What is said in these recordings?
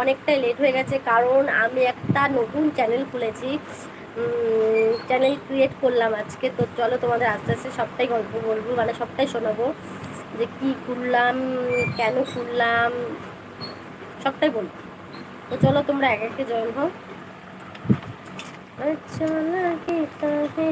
অনেকটাই লেট হয়ে গেছে। কারণ আমি একটা নতুন চ্যানেল খুলেছি। চ্যানেল ক্রিয়েট করলাম আজকে। তো চলো তোমাদের আস্তে আস্তে সবটাই গল্প বলব মানে সবটাই শোনাবো। যে কি খুললাম, কেন খুললাম, সবটাই বলব। তো চলো তোমরা এক একে জয়েন হও। আচ্ছা তাহে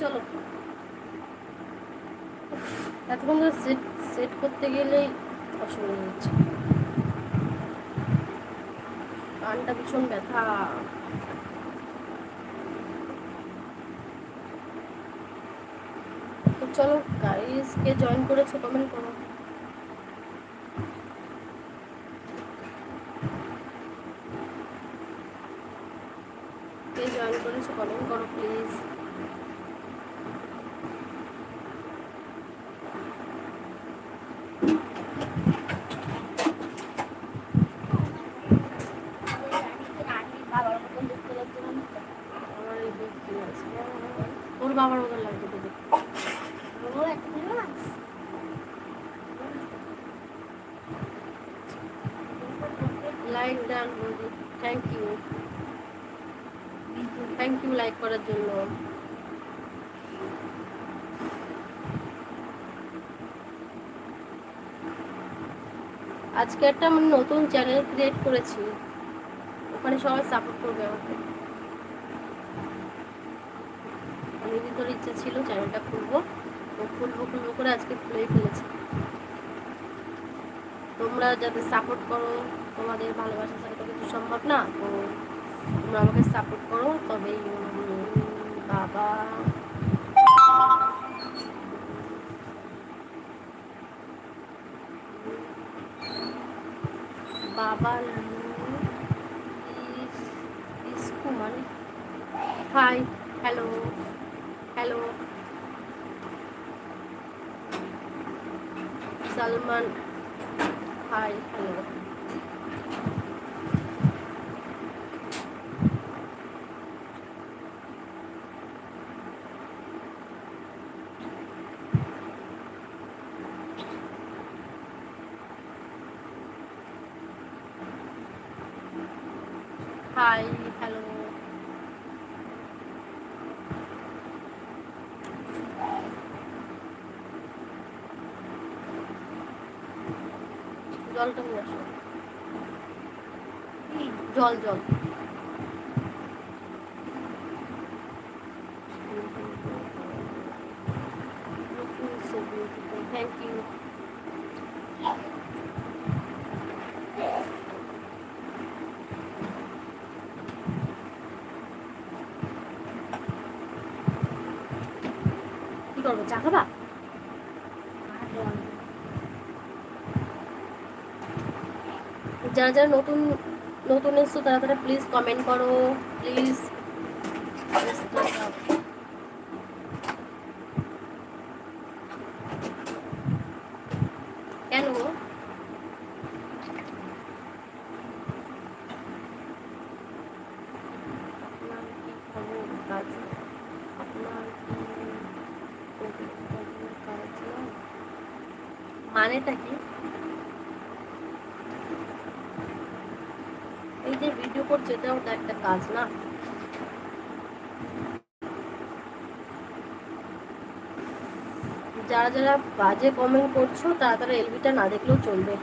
চলো চলো এতক্ষণ সেট সেট করতে গেলেই অসুবিধা হচ্ছে। কানটা ভীষণ ব্যথা। চলো গাইস কে জয়েন করেছ কমেন্ট করো। কে জয়েন করেছ কমেন্ট করো প্লিজ আমার এই দেখতে আছে ওর বাবার মতো লাগছে তো দেখতে লাইক ডান বৌদি thank you thank you like করার জন্য আজকে একটা আমি নতুন চ্যানেল ক্রিয়েট করেছি। ওখানে সবাই সাপোর্ট করবে আমাকে। অনেকদিন ধরে ইচ্ছা ছিল চ্যানেলটা খুলবো। খুলবো খুলবো করে আজকে খুলেই ফেলেছি। তোমরা যাতে সাপোর্ট করো তোমাদের ভালোবাসা ছাড়া তো কিছু সম্ভব না। তো তোমরা আমাকে সাপোর্ট করো তবেই উম, বাবা বাবা ইসকু মানে hi hello hello Salman hi hello hi hello জলটা নিয়ে আসো। জল জল থ্যাংক ইউ কি করব চা যারা যারা নতুন নতুন এসছো তারা তারা প্লিজ কমেন্ট করো প্লিজ কেন গো? আপনার কি খবর কাজ আপনার কি কবিতার কাজ নয়? মানেটা কি এই যে ভিডিও করছে এটাও তো একটা কাজ যারা যারা বাজে কমেন্ট করছ, তারা তারা এলবিটা না দেখলেও চলবে।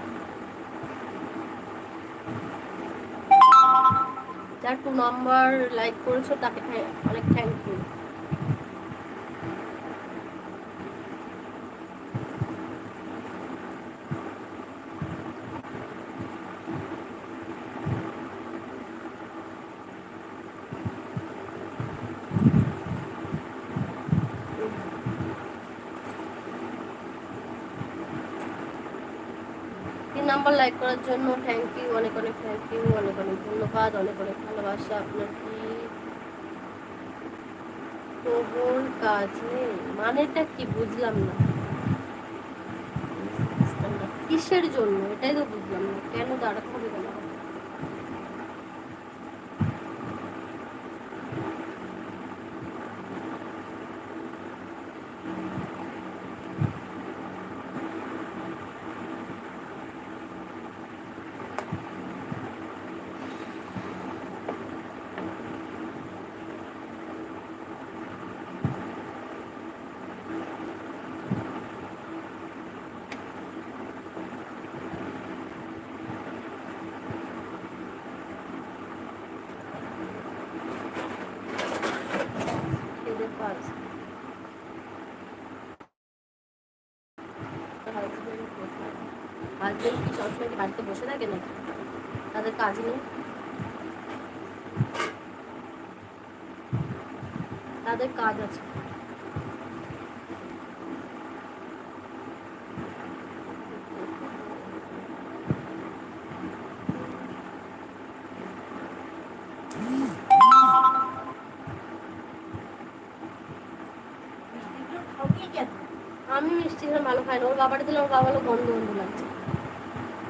যার টু নাম্বার লাইক করেছ, তাকে অনেক থ্যাংক ইউ তিন নাম্বার লাইক করার জন্য থ্যাংক ইউ অনেক অনেক থ্যাংক ইউ অনেক অনেক ধন্যবাদ, অনেক অনেক ভালোবাসা আপনার কি প্রবল কাজ নেই, মানেটা কি বুঝলাম না। কিসের জন্য? এটাই তো বুঝলাম না, কেন দাঁড়াতে হবে কেন খেতে পাস হাজবেন্ড কি সবসময় বাড়িতে বসে থাকে নাকি? তাদের কাজ নেই। তাদের কাজ আছে। আমি মিষ্টি ভালো খাই না। ওর বাবাটা দিলে ওর বাবা হলো গন্ধ গন্ধ লাগছে।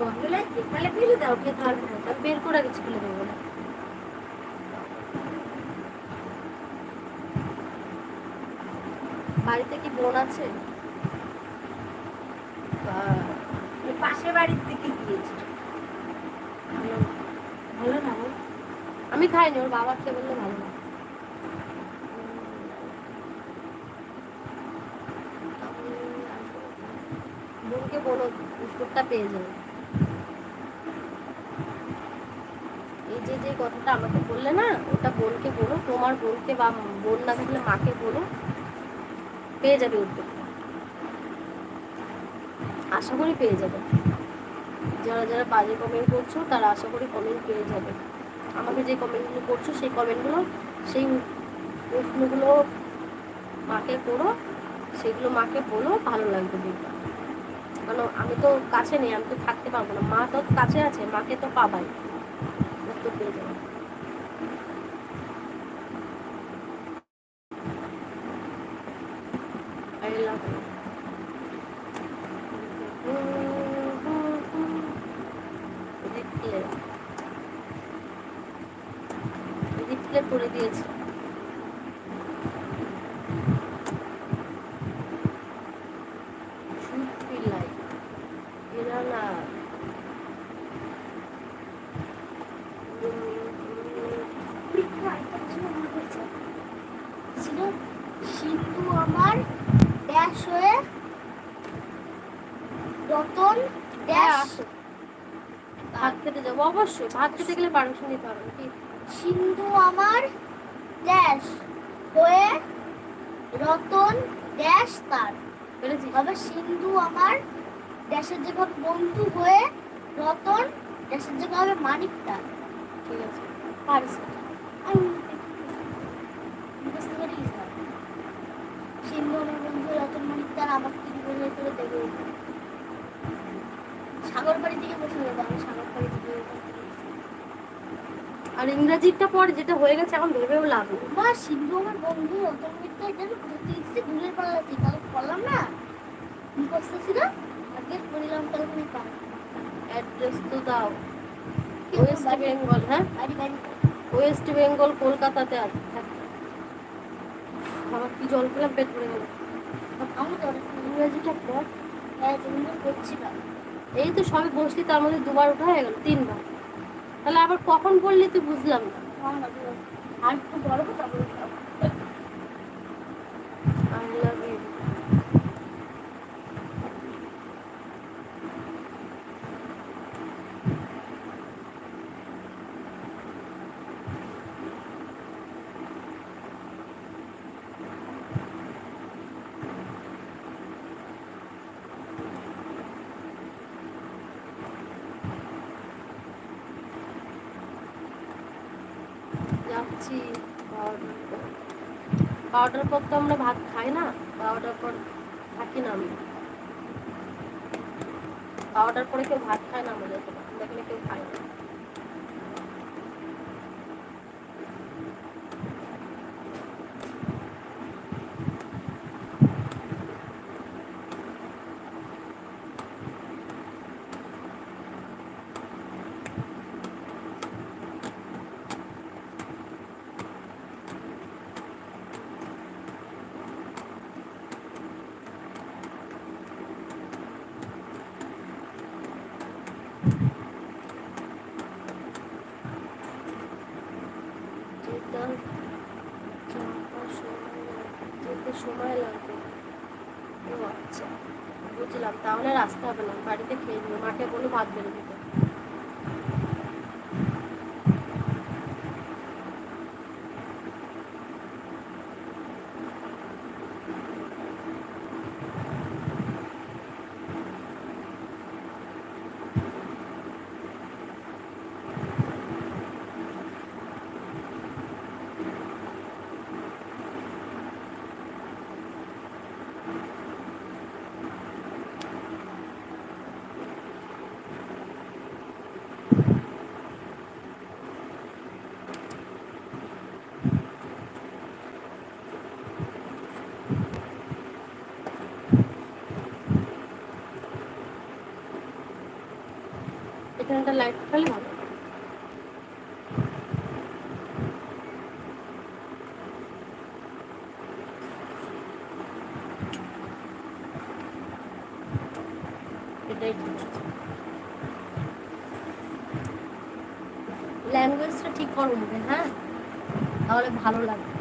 গন্ধ লাগছে তাহলে ফেলে দাও খেতে পারব না আমি বের করে ফেলে দেবো না। বাড়িতে কি বোন আছে? বাড়ির ভালো না। আমি খাইনি ওর বাবা খেয়ে বললে ভালো না। বোনকে বলো উত্তরটা পেয়ে যাবে এই যে আমাকে বললে না, ওটা বোনকে বলো, তোমার বোনকে বা বোন না থাকলে মাকে বলো, পেয়ে যাবে উত্তরটা আশা করি পেয়ে যাবে। যারা যারা বাজে কমেন্ট করছ, তারা আশা করি কমেন্ট পেয়ে যাবে। আমাকে যে কমেন্টগুলো করছ, সেই কমেন্টগুলো সেই প্রশ্নগুলো মাকে করো, সেগুলো মাকে বলো, ভালো লাগবে দেখবে কারণ আমি তো কাছে নেই, আমি তো থাকতে পারব না। মা তো কাছে আছে, মাকে তো পাবাই। উত্তর পেয়ে যাবে I love you. Reply reply করে দিয়েছে should be like এরা না পরীক্ষা একটা ছিল মনে পড়ছে। ছিল সিন্ধু আমার ড্যাশ হয়ে রতন ড্যাশ ভাত খেতে যাব অবশ্যই ভাত খেতে গেলে পারমিশন নিতে হবে কি সিন্ধু আমার ড্যাশ হয়ে রতন ড্যাশ তার। তবে সিন্ধু আমার ড্যাশের হবে বন্ধু হয়ে রতন ড্যাশের হবে মানিক তার। ঠিক আছে পারিস আমি বুঝতে সিন্ধু আমার বন্ধু রতন মানিক তার আমার তিন বলে করে দেবে সাগর বাড়ি থেকে বসে যাব আমি সাগর বাড়ি থেকে ওখান থেকে এসে। আর ইংরাজিটা পরে যেটা হয়ে গেছে এখন ভেবেও লাভ নেই। মা সিন্ধু আমার বন্ধু তার যাবে ঘুরতে গেছে দূরের পাল্লাতে কাল বললাম না? মুখস্থ ছিল আগে পড়িলাম কাল আমি পার অ্যাড্রেস তো দাও। ওয়েস্ট বেঙ্গল হ্যাঁ? ওয়েস্ট বেঙ্গল কলকাতাতে আছে। থাকে। আমার কি জল খেলাম পেট ভরে গেল। আমি ইংরাজিটা পর হ্যাঁ করছিলাম এই তো সবে বসলি তার মধ্যে দুবার ওঠা হয়ে গেল তিনবার। তাহলে আবার কখন বললি তুই বুঝলাম না। আর একটু বড় কথা বলতাম আই লাভ ইউ যাচ্ছি বারোটার পর তো আমরা ভাত খাই না বারোটার পর থাকি না আমি। বারোটার পরে কেউ ভাত খায় না আমাদের এখানে কেউ খায় না। সময় যেতে সময় লাগবে। ও আচ্ছা বুঝলাম। তাহলে রাস্তা হবে না। বাড়িতে খেয়ে নেব মাকে বলো ভাত বেড়ে দিতে। এখানে একটা লাইট খালি হবে। এটাই ঠিক ল্যাঙ্গুয়েজটা ঠিক করো হ্যাঁ? তাহলে ভালো লাগবে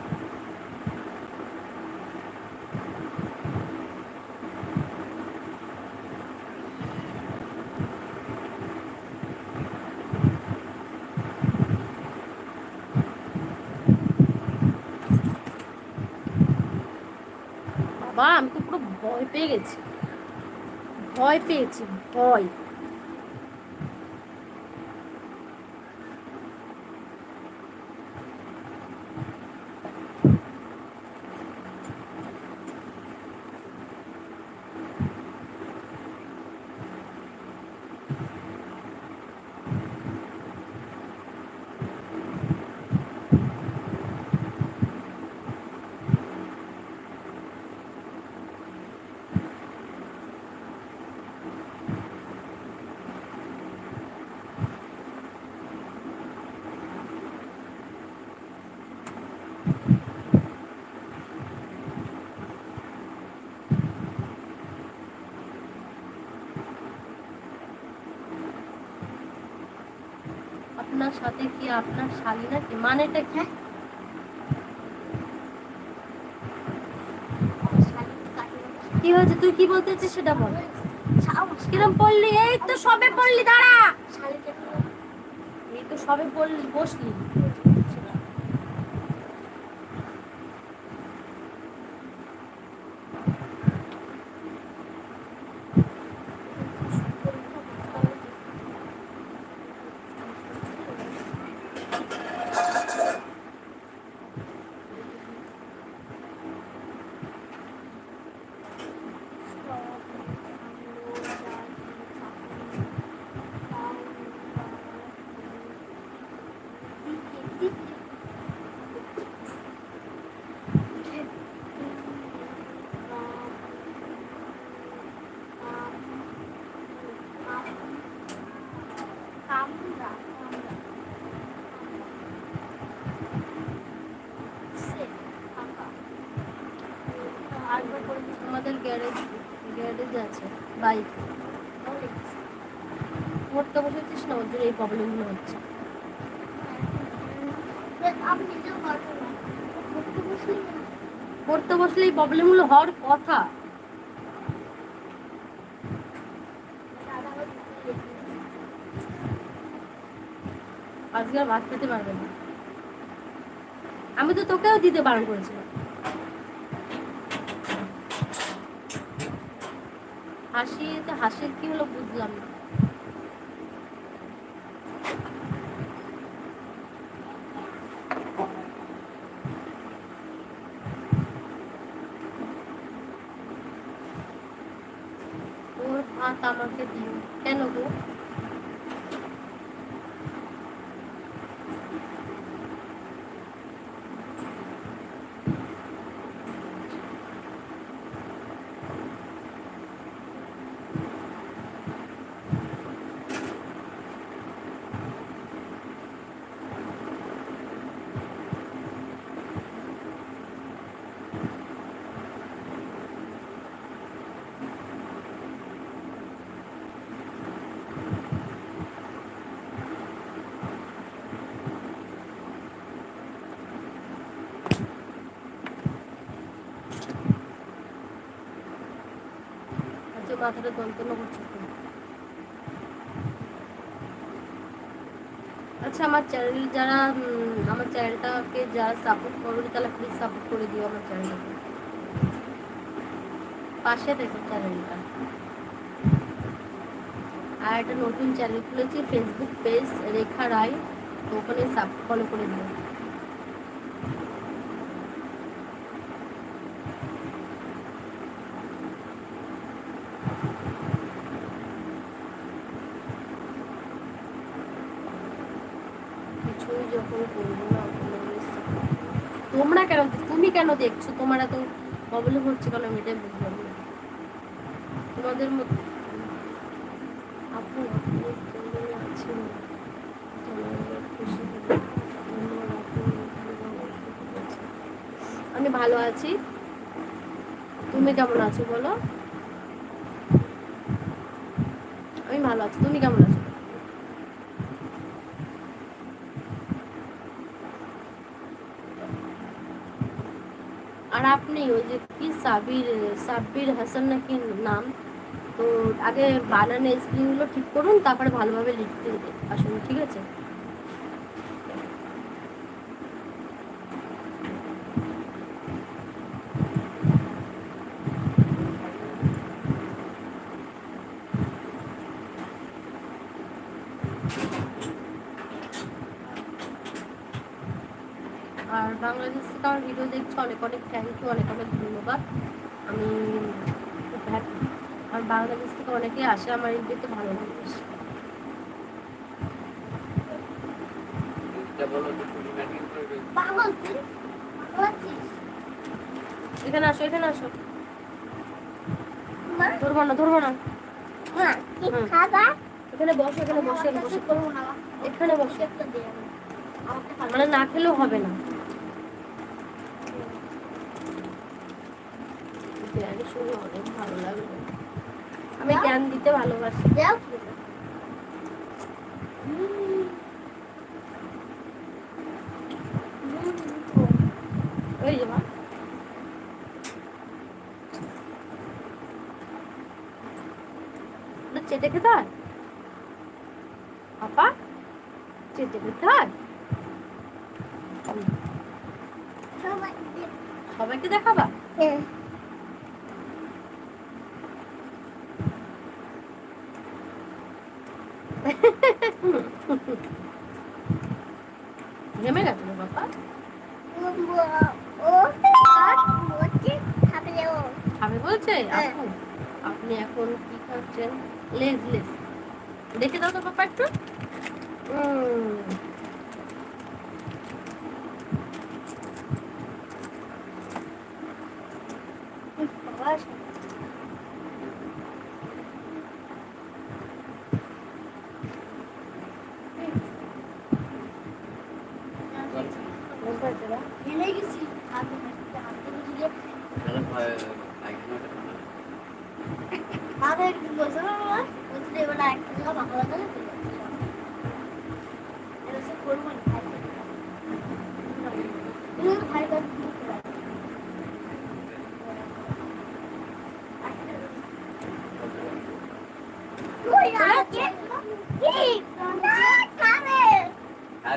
বাবা আমি তো পুরো ভয় পেয়ে গেছি। ভয় পেয়েছি ভয়। আপনার সাথে কি আপনার শালী নাকি? মানেটা কি? কি হয়েছে? তুই কি বলতে সেটা বল। কিরম পড়লি এই তো সবে পড়লি দাঁড়া। এই তো সবে বসলি। গ্যারেজ গ্যারেজ আছে, বাইক। পড়তে বসেছিস না, ওর জন্য এই প্রবলেমগুলো হচ্ছে। পড়তে বসলে এই প্রবলেমগুলো হওয়ার কথা। আজকে আর ভাত খেতে পারবে না। আমি তো তোকেও দিতে বারণ করেছিলাম। এতে হাসির কি হলো বুঝলাম না। আমাকে দিও। কেন গো? মাথাটা যন্ত্রণা করছে। আচ্ছা আমার চ্যানেল যারা আমার চ্যানেলটাকে যারা সাপোর্ট করবে, তাহলে প্লিজ সাপোর্ট করে দিও আমার চ্যানেলটাকে পাশে দেখো চ্যানেলটা আর একটা নতুন চ্যানেল খুলেছি ফেসবুক পেজ রেখা রায় তো ওখানে সাব ফলো করে দিও কিছুই যখন করব না কোনো কিছু। তোমরা কেন তুমি কেন দেখছ? তোমার এত প্রবলেম হচ্ছে কেন? আমি এটাই বুঝলাম না। তোমাদের মধ্যে আপু আছেন। আমি ভালো আছি। তুমি কেমন আছো বলো? আমি ভালো আছি। তুমি কেমন আছো? আর আপনি ওই যে কি সাবির সাব্বির হাসান নাকি নাম তো আগে বানানে স্প্রিংগুলো ঠিক করুন তারপরে ভালোভাবে লিখতে আসুন ঠিক আছে আর বাংলাদেশ থেকে আমার ভিডিও দেখছ, অনেক অনেক ধন্যবাদ আমি খুব হ্যাপি আর বাংলাদেশ থেকে অনেকেই আসে আমার ইন্ডিয়াতে ভালো লাগে এখানে আসো এখানে আসো। ধরবো না ধরবো না। এখানে বসো এখানে বসে বসে। এখানে বসে। মানে না খেলেও হবে না। শুনে অনেক ভালো লাগল। আমি জ্ঞান দিতে ভালোবাসি। দাও। ওই যে মা। চেটে খেতে হয়? পাপা চেটে খেতে হয়? সবাইকে দেখাবা? হ্যাঁ। ঘেমে গেছে বলছে? খাবে বলছে। আপনি এখন কি খাচ্ছেন? লেজ লেজ। দেখে দাও তো পাপা একটু উম, মন পাচ্ছে না? ফেলে গেছি হাতে হাতে বুঝিয়ে মাকে একটু বসে না বাবা বলছি এবার একটা জায়গা ভালো লাগে না এটা সে করব না খাই তুমি খাই খাই আর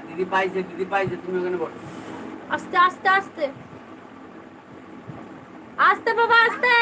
দিদি পাইছে দিদি পাইছে তুমি ওখানে বসো। আস্তে আস্তে আস্তে আস্তে। বাবা আস্তে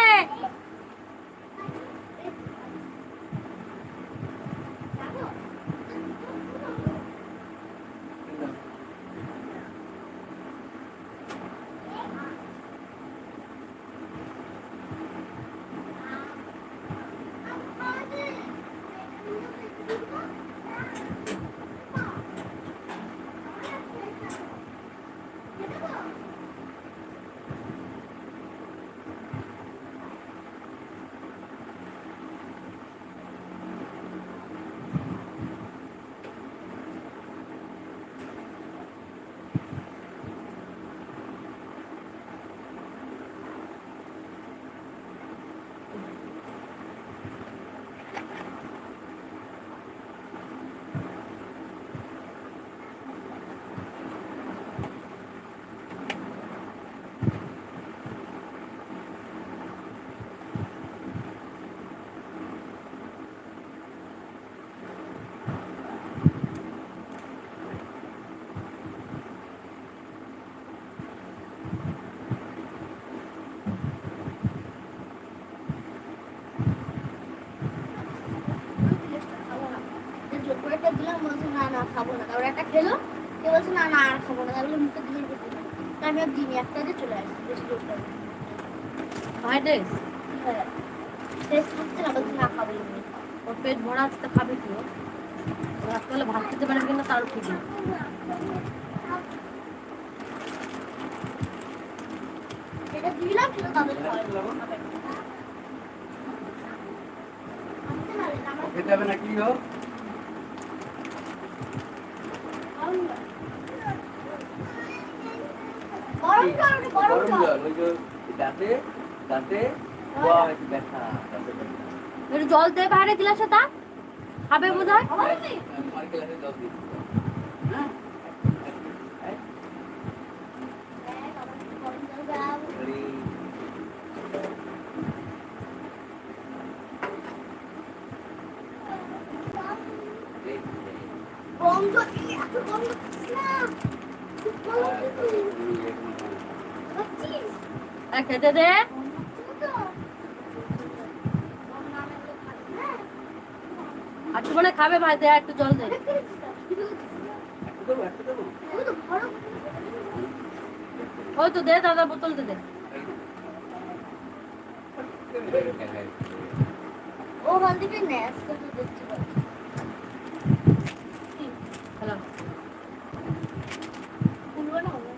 দিলাম বলছে না না খাব না। তারপর একটা খেলো কে বলছে না না আর খাব না। তারপরে মুখে দিলে দিলাম তা আমি আর দিনই একটা দিয়ে চলে আসি বেশি জোর করে ফ্রাইড রাইস হ্যাঁ। শেষ করতে না বলছে না খাব ওর পেট ভরা আছে তো খাবে কি? রাত্রেবেলা ভাত খেতে পারে কিনা তার ঠিক নেই এটা দিলাম সেটা তাদের খেতে না কি হোক গরম জল। দেবে ওই যে দাঁতে দাঁতে ব্যথা একটু জল দিয়ে বাইরে গ্লাসে তা। খাবে বোধ হয় হ্যাঁ এই, গরম জল দাও এই, এই, এই। গরম জল দিয়ে এত গরম লাগছে না খুব গরম কিন্তু। খাচ্ছিস? আর খেতে দে। একটু মানে খাবে ভাই, দে, একটু জল দে। ওই তো দে, দাদা, বোতল দে দে। ওখান থেকে ন্যাস করে দেখতে পাচ্ছি হ্যালো ফুলবো না ওগুলো?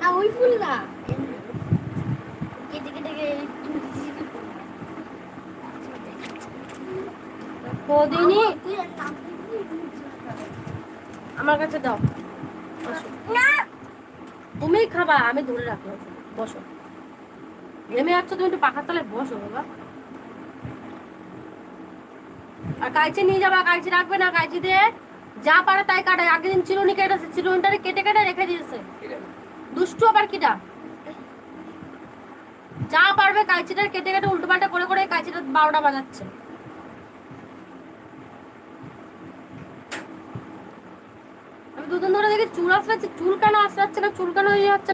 না ওই ফুল না। কেটে কেটে। কদিনই? আমার কাছে দাও। বসো। না। তুমিই খাবা আমি ধরে রাখব। বসো। নেমে যাচ্ছ তুমি একটু পাখার তলায় বসো বাবা। আর কাইচি নিয়ে যাবা কাইচি রাখবে না কাইচি দিয়ে যা পারে তাই কাটে। আগের দিন চিরুনি কেটেছে চিরুনিটারে কেটে কেটে রেখে দিয়েছে। দুষ্টু আবার কিটা যা পারবে কাইচিটার কেটে কেটে উল্টো পাল্টা করে করে কাঁচিটার বারোটা বাজাচ্ছে। আমি দুদিন ধরে দেখি চুল আসরাচ্ছে চুল কেন আসরাচ্ছে না? চুল কেন ইয়ে হচ্ছে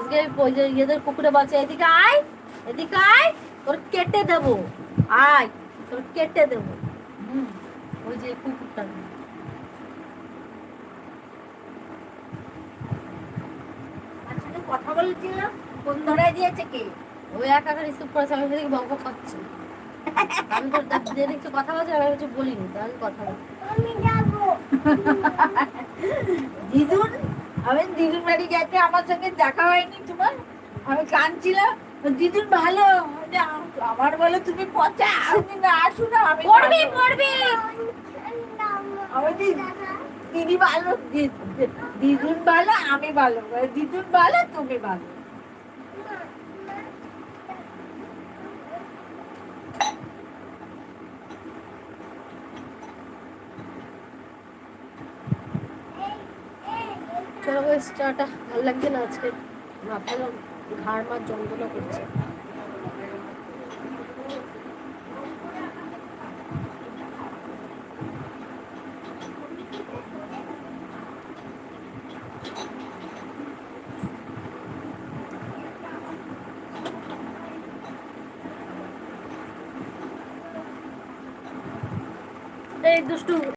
আজকে ইয়েদের কুকুরে বলছে এদিকে আয় এদিকে আয় তোর কেটে দেবো আয় তোর কেটে দেবো। হুম ওই যে কুকুরটা। কথা বলছিলাম ফোন ধরাই দিয়েছে কে? ওই একা একা রিসিভ করেছে আমি সেদিকে বক বক করছি। আমি তো দেখ- যে দেখছি কথা বলছে আমি কিছু বলিনি তো আমি কথা বলি। আমি যাব। দিদুন আমি দিদুর বাড়ি গেছে আমার সঙ্গে দেখা হয়নি তোমার। আমি কাঁদছিলাম দিদুন ভালো আমার বলে তুমি পচা আমি না আসু না। আমি পড়বি। পড়বি। আমি দিদি ভালো দিদুন ভালো আমি ভালো। দিদুন ভালো তুমি ভালো। চাটা ভালো লাগছে না। আজকে মাথায় ঘাড় মার যন্ত্রণা করছে।